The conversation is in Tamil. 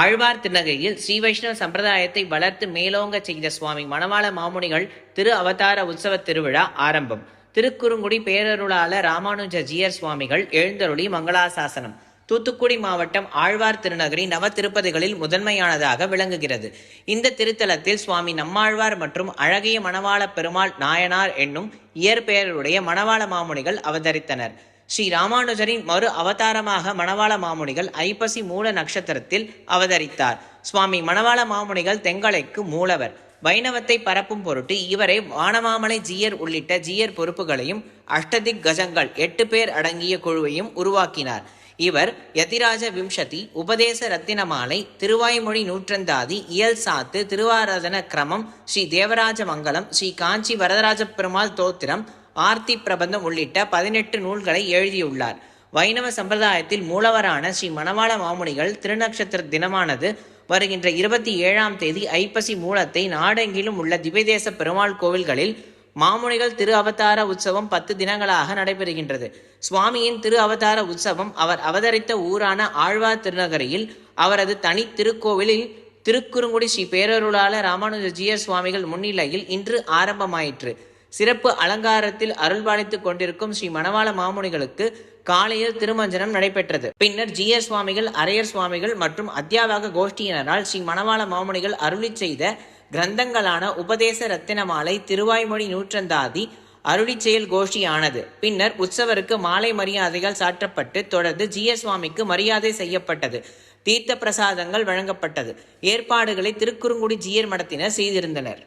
ஆழ்வார் திருநகையில் ஸ்ரீ வைஷ்ணவ சம்பிரதாயத்தை வளர்த்து மேலோங்க செய்த சுவாமி மணவாள மாமுனிகள் திரு அவதார உற்சவ திருவிழா ஆரம்பம். திருக்குறுங்குடி பேரருளாள ராமானுஜ ஜியர் சுவாமிகள் எழுந்தருளி மங்களாசாசனம். தூத்துக்குடி மாவட்டம் ஆழ்வார் திருநகரி நவ திருப்பதிகளில் முதன்மையானதாக விளங்குகிறது. இந்த திருத்தலத்தில் சுவாமி நம்மாழ்வார் மற்றும் அழகிய மணவாள பெருமாள் நாயனார் என்னும் இயற்பெயருடைய மணவாள மாமுனிகள் அவதரித்தனர். ஸ்ரீ ராமானுஜரின் மறு அவதாரமாக மணவாள மாமுனிகள் ஐப்பசி மூல நட்சத்திரத்தில் அவதரித்தார். சுவாமி மணவாள மாமுனிகள் தெங்கலைக்கு மூலவர். வைணவத்தை பரப்பும் பொருட்டு இவரை வானமாமலை ஜீயர் உள்ளிட்ட ஜீயர் பொறுப்புகளையும் அஷ்டதிக் கஜங்கள் எட்டு பேர் அடங்கிய குழுவையும் உருவாக்கினார். இவர் யதிராஜ விம்சதி உபதேச ரத்தினமாலை திருவாய்மொழி நூற்றந்தாதி இயல் சாத்து திருவாராதன கிரமம் ஸ்ரீ தேவராஜ மங்கலம் ஸ்ரீ காஞ்சி வரதராஜ பெருமாள் தோத்திரம் ஆர்த்தி பிரபந்தம் உள்ளிட்ட பதினெட்டு நூல்களை எழுதியுள்ளார். வைணவ சம்பிரதாயத்தில் மூலவரான ஸ்ரீ மணவாள மாமுனிகள் திருநக்ஷத்திர தினமானது வருகின்ற இருபத்தி ஏழாம் தேதி ஐப்பசி மூலத்தை நாடெங்கிலும் உள்ள திவ்யதேச பெருமாள் கோவில்களில் மாமுனிகள் திரு அவதார உற்சவம் பத்து தினங்களாக நடைபெறுகின்றது. சுவாமியின் திரு அவதார உற்சவம் அவர் அவதரித்த ஊரான ஆழ்வார் திருநகரியில் அவரது தனி திருக்கோவிலில் திருக்குறுங்குடி ஸ்ரீ பேரருளாள ராமானுஜ சுவாமிகள் முன்னிலையில் இன்று ஆரம்பமாயிற்று. சிறப்பு அலங்காரத்தில் அருள்பாலித்துக் கொண்டிருக்கும் ஸ்ரீ மணவாள மாமுனிகளுக்கு காலையில் திருமஞ்சனம் நடைபெற்றது. பின்னர் ஜீயர் சுவாமிகள் அரையர் சுவாமிகள் மற்றும் அத்தியாவக கோஷ்டியினரால் ஸ்ரீ மணவாள மாமுனிகள் அருளி செய்த கிரந்தங்களான உபதேச ரத்தினமாலை திருவாய்மொழி நூற்றந்தாதி அருளி செயல் கோஷ்டியானது. பின்னர் உற்சவருக்கு மாலை மரியாதைகள் சாற்றப்பட்டு தொடர்ந்து ஜீயர் சுவாமிக்கு மரியாதை செய்யப்பட்டது. தீர்த்த பிரசாதங்கள் வழங்கப்பட்டது. ஏற்பாடுகளை திருக்குறுங்குடி ஜீயர் மடத்தினர் செய்திருந்தனர்.